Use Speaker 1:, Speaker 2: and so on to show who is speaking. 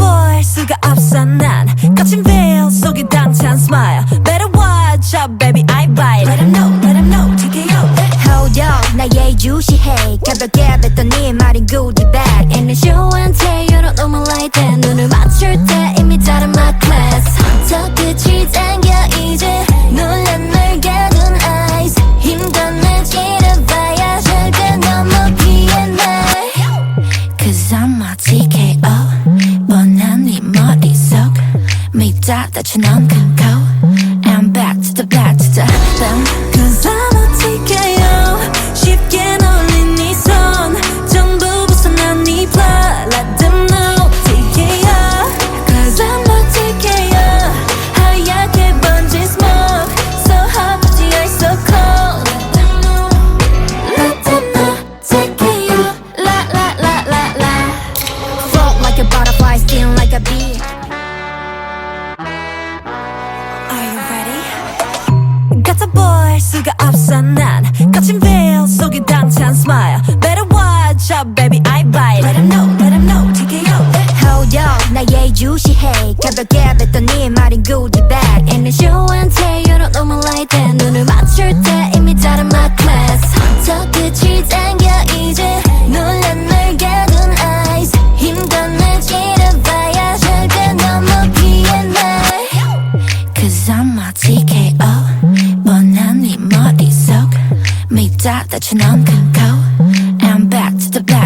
Speaker 1: 보일 수가 없어 난 거친 veil 속에 당찬 smile Better watch out baby I bite Let him know let him know TKO
Speaker 2: Hold up 나의 유시해 가볍게 뱉던 네 말인 goodie bag In the show and tell you don't know me like that 눈을 미닫아쳐 넌 큰코
Speaker 1: ready? 같아 보일 수가 없어 난 거친 veil 속에 당찬 smile Better watch out baby I bite Let him know let him know TKO
Speaker 2: Hold up 나의 유시해 가볍게 뱉던 네 말인 goodie bag In the show and tell you don't know me like that 눈을 맞출 때 이미 다른 my class 저 끝이 당겨 이제 놀란 날 가둔 eyes 힘든 날 찌르봐야 절대 넘어기에 날 Cause I'm a TKO that you know can go. And back to the back.